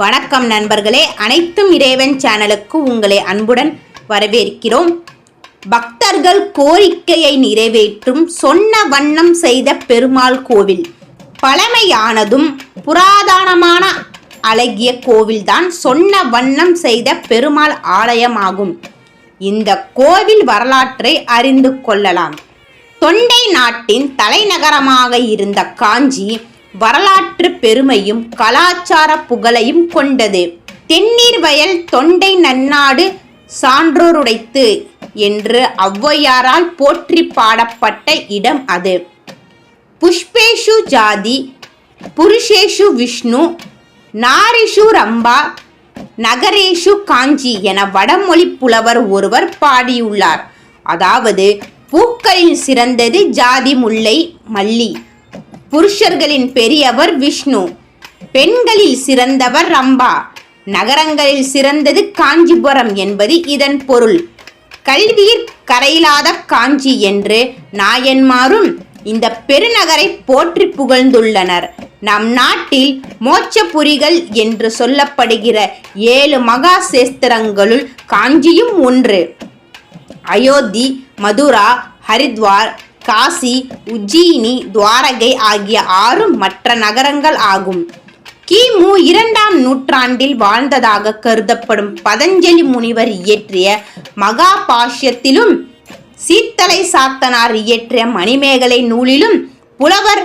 வணக்கம் நண்பர்களே. அனைத்தும் இறைவன் சேனலுக்கு உங்களை அன்புடன் வரவேற்கிறோம். பக்தர்கள் கோரிக்கையை நிறைவேற்றும் சொன்ன வண்ணம் செய்த பெருமாள் கோவில். பழமையானதும் புராதனமான அழகிய கோவில்தான் சொன்ன வண்ணம் செய்த பெருமாள் ஆலயமாகும். இந்த கோவில் வரலாற்றை அறிந்து கொள்ளலாம். தொண்டை நாட்டின் தலைநகரமாக இருந்த காஞ்சி வரலாற்று பெருமையும் கலாச்சார புகழையும் கொண்டது. தென்னீர் வயல் தொண்டை நன்னாடு சான்றோருடைத்து என்று ஒளவையாரால் போற்றி பாடப்பட்ட இடம் அது. புஷ்பேஷு ஜாதி புருஷேஷு விஷ்ணு நாரிஷு ரம்பா நகரேஷு காஞ்சி என வடமொழி புலவர் ஒருவர் பாடியுள்ளார். அதாவது பூக்களில் சிறந்தது ஜாதி முல்லை மல்லி. புருஷர்களின் பெரியவர் விஷ்ணு. பெண்களில் சிறந்தவர் ரம்பா. நகரங்களில் சிறந்தது காஞ்சிபுரம் என்பது இதன் பொருள். கல்வியிற் கரையிலாத காஞ்சி என்று நாயன்மாரும் இந்த பெருநகரை போற்றி புகழ்ந்துள்ளனர். நம் நாட்டில் மோட்சபுரிகள் என்று சொல்லப்படுகிற ஏழு மகா சேஸ்திரங்களுள் காஞ்சியும் ஒன்று. அயோத்தி மதுரா ஹரித்வார் காசி உஜ்ஜயினி துவாரகை ஆகிய ஆறும் மற்ற நகரங்கள் ஆகும். கிமு இரண்டாம் நூற்றாண்டில் வாழ்ந்ததாக கருதப்படும் பதஞ்சலி முனிவர் இயற்றிய மகாபாஷ்யத்திலும் சீத்தலை சாத்தனார் இயற்றிய மணிமேகலை நூலிலும் புலவர்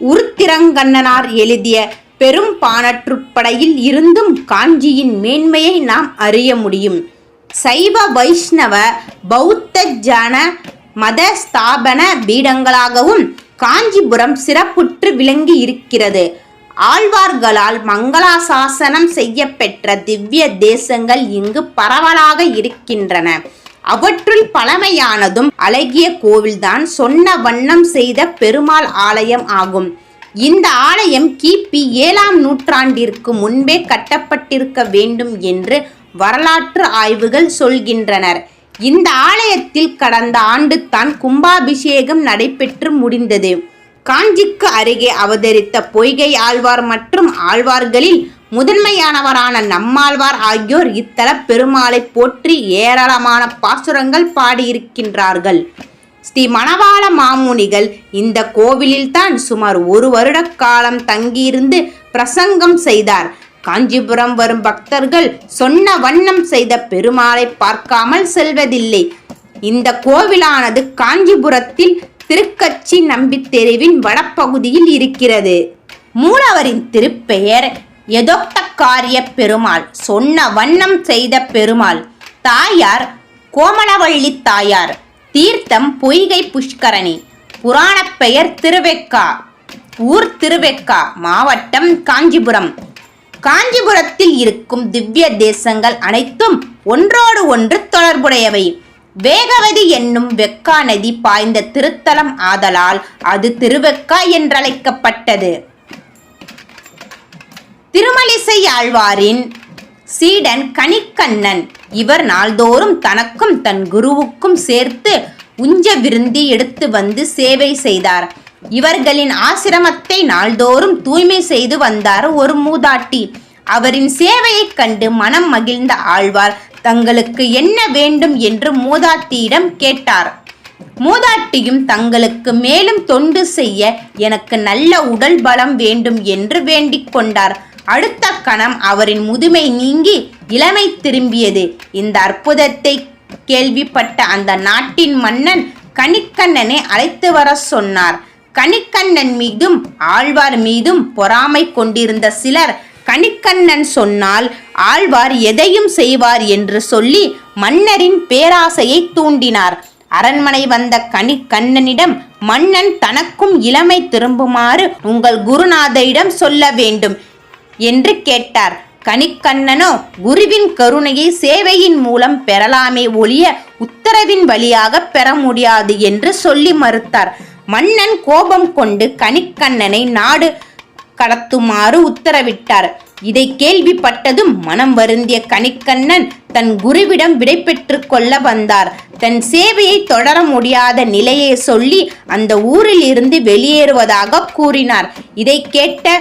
உருத்திரங்கண்ணனார் எழுதிய பெரும் பானற்றுப்படையில் இருந்தும் காஞ்சியின் மேன்மையை நாம் அறிய முடியும். சைவ வைஷ்ணவ பௌத்த ஜன மத ஸ்தாபன பீடங்களாகவும் காஞ்சிபுரம் சிறப்புற்று விளங்கி இருக்கிறது ஆழ்வார்களால் மங்களாசாசனம் செய்யப்பெற்ற திவ்ய தேசங்கள் இங்கு பரவலாக இருக்கின்றன. அவற்றுள் பழமையானதும் அழகிய கோவில்தான் சொன்ன வண்ணம் செய்த பெருமாள் ஆலயம் ஆகும். இந்த ஆலயம் கிபி ஏழாம் நூற்றாண்டிற்கு முன்பே கட்டப்பட்டிருக்க வேண்டும் என்று வரலாற்று ஆய்வுகள் சொல்கின்றனர். இந்த ஆலயத்தில் கடந்த ஆண்டு தான் கும்பாபிஷேகம் நடைபெற்று முடிந்தது. காஞ்சிக்கு அருகே அவதரித்த பொய்கை ஆழ்வார் மற்றும் ஆழ்வார்களில் முதன்மையானவரான நம்மாழ்வார் ஆகியோர் இத்தல பெருமாளை போற்றி ஏராளமான பாசுரங்கள் பாடியிருக்கின்றார்கள். ஸ்ரீ மணவாள மாமுனிகள் இந்த கோவிலில்தான் சுமார் ஒரு வருட காலம் தங்கியிருந்து பிரசங்கம் செய்தார். காஞ்சிபுரம் வரும் பக்தர்கள் சொன்ன வண்ணம் செய்த பெருமாளை பார்க்காமல் செல்வதில்லை. இந்த கோவிலானது காஞ்சிபுரத்தில் திருக்கச்சி நம்பி தெருவின் வடப்பகுதியில் இருக்கிறது. மூலவரின் திருப்பெயர் எதொக்தக்காரிய பெருமாள். சொன்ன வண்ணம் செய்த பெருமாள். தாயார் கோமலவள்ளி தாயார். தீர்த்தம் பொய்கை புஷ்கரணி. புராணப் பெயர் திருவெக்கா. ஊர் திருவெக்கா. மாவட்டம் காஞ்சிபுரம். காஞ்சிபுரத்தில் இருக்கும் திவ்ய தேசங்கள் அனைத்தும் ஒன்றோடு ஒன்று தொடர்புடையவை. வேகவதி என்னும் வெக்கா நதி பாய்ந்த திருத்தலம் ஆதலால் அது திருவெக்கா என்றழைக்கப்பட்டது. திருமலிசை ஆழ்வாரின் சீடன் கணிக்கண்ணன் இவர் நாள்தோறும் தனக்கும் தன் குருவுக்கும் சேர்த்து உஞ்ச விருந்தி எடுத்து வந்து சேவை செய்தார். இவர்களின் ஆசிரமத்தை நாள்தோறும் தூய்மை செய்து வந்தார் ஒரு மூதாட்டி. அவரின் சேவையைக் கண்டு மனம் மகிழ்ந்த ஆழ்வார் தங்களுக்கு என்ன வேண்டும்? என்று மூதாட்டியிடம் கேட்டார். மூதாட்டியும் தங்களுக்கு மேலும் தொண்டு செய்ய எனக்கு நல்ல உடல் பலம் வேண்டும் என்று வேண்டிக் கொண்டார். அடுத்த கணம் அவரின் முதுமை நீங்கி இளமை திரும்பியது. இந்த அற்புதத்தை கேள்விப்பட்ட அந்த நாட்டின் மன்னன் கணிக்கண்ணனை அழைத்து வர சொன்னார். கணிக்கண்ணன் மீதும் ஆழ்வார் மீதும் பொறாமை கொண்டிருந்த சிலர் கணிக்கண்ணன் சொன்னால் ஆழ்வார் எதையும் செய்வார் என்று சொல்லி மன்னரின் பேராசையை தூண்டினார். அரண்மனை வந்த கணிக்கண்ணனிடம் மன்னன் தனக்கும் இளமை திரும்புமாறு உங்கள் குருநாதரிடம் சொல்ல வேண்டும் என்று கேட்டார். கணிக்கண்ணனோ குருவின் கருணையை சேவையின் மூலம் பெறலாமே ஒழிய உத்தரவின் வழியாக பெற முடியாது என்று சொல்லி மறுத்தார். மன்னன் கோபம் கொண்டு கணிக்கண்ணனை நாடு கடத்துமாறு உத்தரவிட்டார். இதை கேள்விப்பட்டதும் மனம் வருந்திய கணிக்கண்ணன் தன் குருவிடம் விடை கொள்ள வந்தார். தன் சேவையை தொடர முடியாத நிலையை சொல்லி அந்த ஊரில் இருந்து வெளியேறுவதாக கூறினார். இதை கேட்ட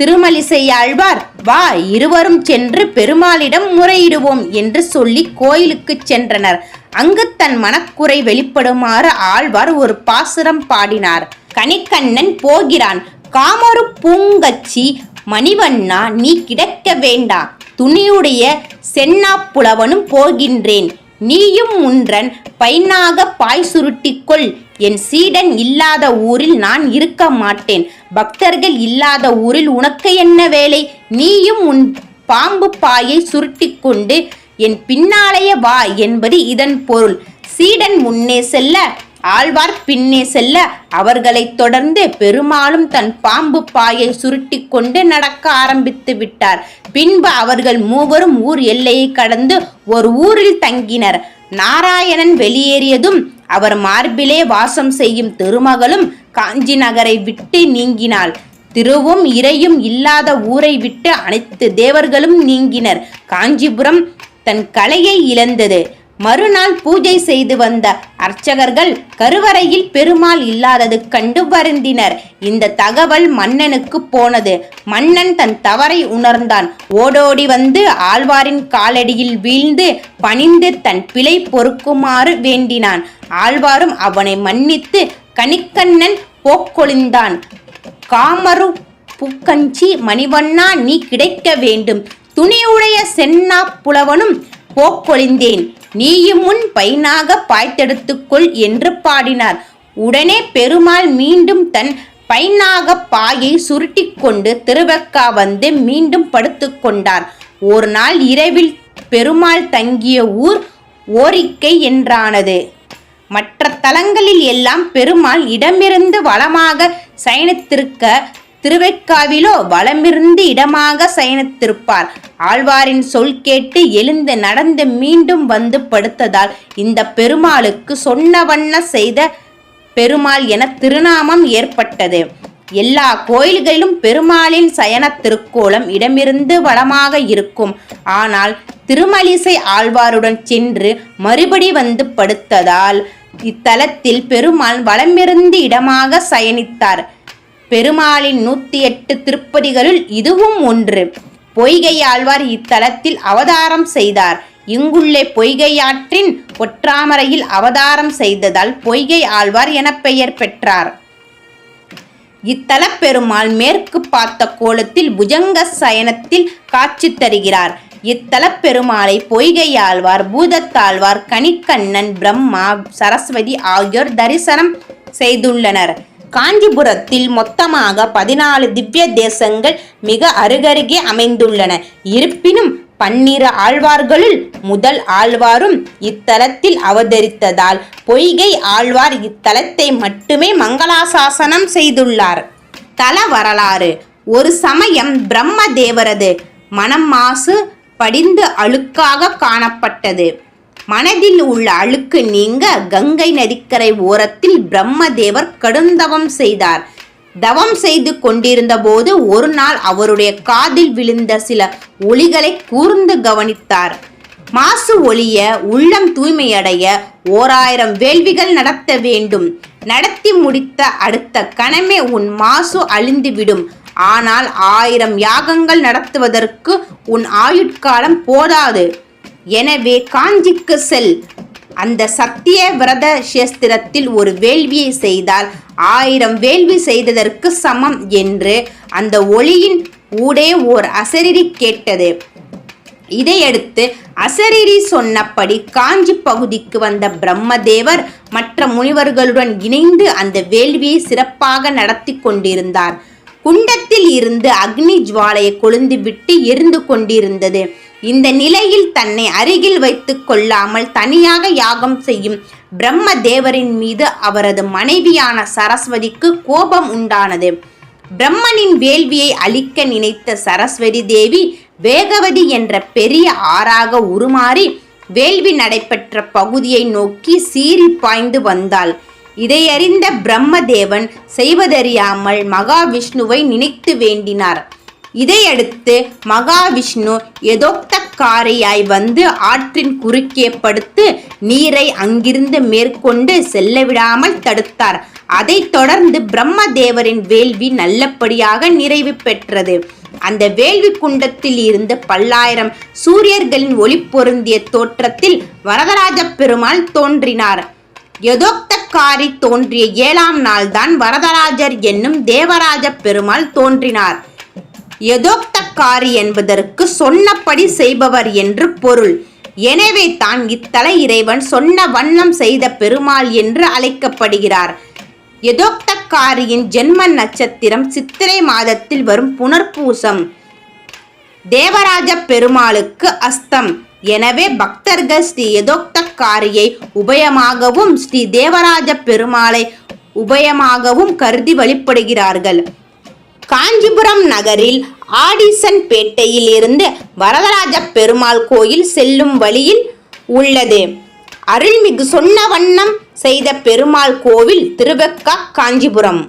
திருமலிசை ஆழ்வார் வா இருவரும் சென்று பெருமாளிடம் முறையிடுவோம் என்று சொல்லி கோயிலுக்கு சென்றனர். அங்கு தன் மனக்குறை வெளிப்படுமாறு ஆழ்வார் ஒரு பாசுரம் பாடினார். கனிக்கண்ணன் போகிறான். காமரு பூங்கச்சி மணிவண்ணா நீ கிடக்க வேண்டா. துணியுடைய சென்னா புலவனும் போகின்றேன். நீயும் உன்றன் பைனாக பாய் சுருட்டிக்கொள். என் சீடன் இல்லாத ஊரில் நான் இருக்க மாட்டேன். பக்தர்கள் இல்லாத ஊரில் உனக்கு என்ன வேலை? நீயும் உன் பாம்பு பாயை சுருட்டிக்கொண்டு என் பின்னாலேயே வா என்பது இதன் பொருள். சீடன் முன்னே செல்ல ஆழ்வார் பின்னே செல்ல அவர்களைத் தொடர்ந்து பெருமாளும் தன் பாம்பு பாயை சுருட்டி கொண்டு நடக்க ஆரம்பித்து விட்டார். பின்பு அவர்கள் மூவரும் ஊர் எல்லையை கடந்து ஒரு ஊரில் தங்கினர். நாராயணன் வெளியேறியதும் அவர் மார்பிலே வாசம் செய்யும் திருமகளும் காஞ்சி நகரை விட்டு நீங்கினாள். திருவும் இறையும் இல்லாத ஊரை விட்டு அனைத்து தேவர்களும் நீங்கினர். காஞ்சிபுரம் தன் கலையை இழந்தது. மறுநாள் பூஜை செய்து வந்த அர்ச்சகர்கள் கருவறையில் பெருமாள் இல்லாதது கண்டு வருந்தினர். இந்த தகவல் மன்னனுக்கு போனது. மன்னன் தன் தவறை உணர்ந்தான். ஓடோடி வந்து ஆழ்வாரின் காலடியில் வீழ்ந்து பணிந்து தன் பிழை பொறுக்குமாறு வேண்டினான். ஆழ்வாரும் அவனை மன்னித்து கணிக்கண்ணன் போக்கொழிந்தான். காமரு பூக்கஞ்சி மணிவண்ணா நீ கிடைக்க வேண்டும். துணியுடைய சென்னா புலவனும் போக்கொழிந்தேன். நீயும் முன் பைனாக பாய்த்தெடுத்துக்கொள் என்று பாடினார். உடனே பெருமாள் மீண்டும் தன் பைனாக பாயை சுருட்டிக்கொண்டு திருவக்கா வந்து மீண்டும் படுத்துக்கொண்டார் ஒரு நாள் இரவில் பெருமாள் தங்கிய ஊர் ஓரிக்கை என்றானது. மற்ற தலங்களில் எல்லாம் பெருமாள் இடமிருந்து வளமாக சயனித்திருக்க திருவைக்காவிலோ வளமிருந்து இடமாக சயனித்திருப்பார். ஆழ்வாரின் சொல் கேட்டு எழுந்து நடந்து மீண்டும் வந்து படுத்ததால் இந்த பெருமாளுக்கு சொன்ன வண்ண செய்த பெருமாள் என திருநாமம் ஏற்பட்டது. எல்லா கோயில்களிலும் பெருமாளின் சயன திருக்கோலம் இடமிருந்து வளமாக இருக்கும். ஆனால் திருமலிசை ஆழ்வாருடன் சென்று மறுபடி வந்து படுத்ததால் இத்தலத்தில் பெருமாள் வளமிருந்து இடமாக சயனித்தார். பெருமாளின் நூத்தி எட்டு திருப்பதிகளுள் இதுவும் ஒன்று. பொய்கை ஆழ்வார் இத்தலத்தில் அவதாரம் செய்தார். இங்குள்ளே பொய்கையாற்றின் ஒற்றாமரையில் அவதாரம் செய்ததால் பொய்கை ஆழ்வார் என பெயர் பெற்றார். இத்தல பெருமாள் மேற்கு பார்த்த கோலத்தில் புஜங்க சயனத்தில் காட்சி தருகிறார். இத்தல பெருமாளை பொய்கையாழ்வார் பூதத்தாழ்வார் கணிக்கண்ணன் பிரம்மா சரஸ்வதி ஆகியோர் தரிசனம் செய்துள்ளனர். காஞ்சிபுரத்தில் மொத்தமாக பதினாலு திவ்ய தேசங்கள் மிக அருகருகே அமைந்துள்ளன. இருப்பினும் பன்னிரு ஆழ்வார்களுள் முதல் ஆழ்வாரும் இத்தலத்தில் அவதரித்ததால் பொய்கை ஆழ்வார் இத்தலத்தை மட்டுமே மங்களாசாசனம் செய்துள்ளார். தல வரலாறு. ஒரு சமயம் பிரம்ம தேவரது மனம் மாசு படிந்து அழுக்காக காணப்பட்டது. மனதில் உள்ள அழுக்கு நீங்க கங்கை நதிக்கரை ஓரத்தில் பிரம்மதேவர் கடுந்தவம் செய்தார். தவம் செய்து கொண்டிருந்த போது ஒரு நாள் அவருடைய காதில் விழுந்த சில ஒளிகளை கூர்ந்து கவனித்தார். மாசு ஒளிய உள்ளம் தூய்மையடைய ஓராயிரம் வேள்விகள் நடத்த வேண்டும். நடத்தி முடித்த அடுத்த கணமே உன் மாசு அழிந்துவிடும். ஆனால் ஆயிரம் யாகங்கள் நடத்துவதற்கு உன் ஆயுட்காலம் போதாது. எனவே காஞ்சிக்கு செல். அந்த சத்திய விரத சேஸ்திரத்தில் ஒரு வேள்வியை செய்தால் ஆயிரம் வேள்வி செய்ததற்கு சமம் என்று அந்த ஒளியின் ஊடே ஓர் அசரிரி கேட்டது. இதையடுத்து அசரிரி சொன்னபடி காஞ்சி பகுதிக்கு வந்த பிரம்மதேவர் மற்ற முனிவர்களுடன் இணைந்து அந்த வேள்வியை சிறப்பாக நடத்தி கொண்டிருந்தார். குண்டத்தில் இருந்து அக்னி ஜுவாலையை கொழுந்து விட்டு எரிந்து கொண்டிருந்தது. இந்த நிலையில் தன்னை அருகில் வைத்துக் கொள்ளாமல் தனியாக யாகம் செய்யும் பிரம்ம தேவரின் மீது அவரது மனைவியான சரஸ்வதிக்கு கோபம் உண்டானது. பிரம்மனின் வேள்வியை அழிக்க நினைத்த சரஸ்வதி தேவி வேகவதி என்ற பெரிய ஆறாக உருமாறி வேள்வி நடைபெற்ற பகுதியை நோக்கி சீறி பாய்ந்து வந்தாள். இதையறிந்த பிரம்மதேவன் செய்வதறியாமல் மகாவிஷ்ணுவை நினைத்து வேண்டினார். இதையடுத்து மகாவிஷ்ணு எதோக்தக்காரியாய் வந்து ஆற்றின் குறுக்கே படுத்து நீரை அங்கிருந்து மேற்கொண்டு செல்ல விடாமல் தடுத்தார். அதைத் தொடர்ந்து பிரம்மதேவரின் வேள்வி நல்லபடியாக நிறைவு பெற்றது. அந்த வேள்வி குண்டத்தில் இருந்து பல்லாயிரம் சூரியர்களின் ஒளி பொருந்திய தோற்றத்தில் வரதராஜ பெருமாள் தோன்றினார். யதோக்தக்காரி தோன்றிய ஏழாம் நாள்தான் வரதராஜர் என்னும் தேவராஜ பெருமாள் தோன்றினார். யதோக்தக்காரி என்பதற்கு சொன்னபடி செய்பவர் என்று பொருள். எனவே தான் இத்தல இறைவன் சொன்ன வண்ணம் செய்த பெருமாள் என்று அழைக்கப்படுகிறார். யதோக்தக்காரியின் ஜென்ம நட்சத்திரம் சித்திரை மாதத்தில் வரும் புனர்பூசம். தேவராஜ பெருமாளுக்கு அஸ்தம். எனவே பக்தர்கள் ஸ்ரீ யதோக்த காரியை உபயமாகவும் ஸ்ரீ தேவராஜ பெருமாளை உபயமாகவும் கருதி வழிபடுகிறார்கள். காஞ்சிபுரம் நகரில் ஆடிசன் பேட்டையில் இருந்து வரதராஜ பெருமாள் கோயில் செல்லும் வழியில் உள்ளது. அருள்மிகு சொன்ன வண்ணம் செய்த பெருமாள் கோவில் திருவெக்கா காஞ்சிபுரம்.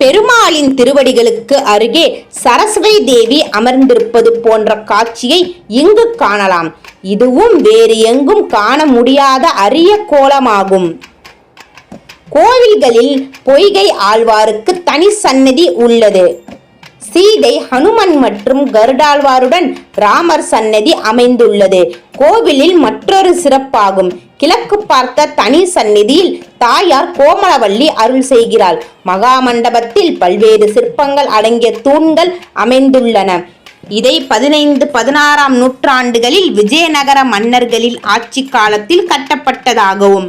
பெருமாளின் திருவடிகளுக்கு அருகே சரஸ்வதி தேவி அமர்ந்திருப்பது போன்ற காட்சியை இங்கு காணலாம். இதுவும் வேறு எங்கும் காண முடியாத அரிய கோலமாகும். கோவில்களில் பொய்கை ஆழ்வாருக்கு தனி சன்னதி உள்ளது. சீதை ஹனுமன் மற்றும் கருடாழ்வாருடன் ராமர் சன்னதி அமைந்துள்ளது. கோவிலில் மற்றொரு சிறப்பாகும். கிழக்கு பார்த்த தனி சந்நிதியில் தாயார் கோமலவள்ளி அருள் செய்கிறாள். மகாமண்டபத்தில் பல்வேறு சிற்பங்கள் அடங்கிய தூண்கள் அமைந்துள்ளன. இதை பதினைந்து பதினாறாம் நூற்றாண்டுகளில் விஜயநகர மன்னர்களின் ஆட்சி காலத்தில் கட்டப்பட்டதாகவும்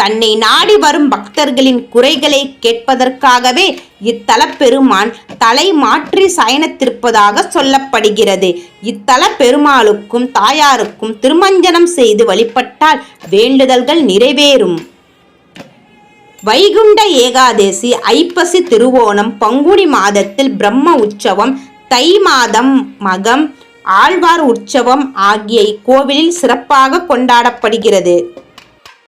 தன்னை நாடி வரும் பக்தர்களின் குறைகளை கேட்பதற்காகவே இத்தல பெருமான் தலை மாற்றி சயனத்திருப்பதாக சொல்லப்படுகிறது. இத்தல பெருமாளுக்கும் தாயாருக்கும் திருமஞ்சனம் செய்து வழிபட்டால் வேண்டுதல்கள் நிறைவேறும். வைகுண்ட ஏகாதேசி ஐப்பசி திருவோணம் பங்குனி மாதத்தில் பிரம்ம உற்சவம் தை மாதம் மகம் ஆழ்வார் உற்சவம் ஆகிய இக்கோவிலில் சிறப்பாக கொண்டாடப்படுகிறது.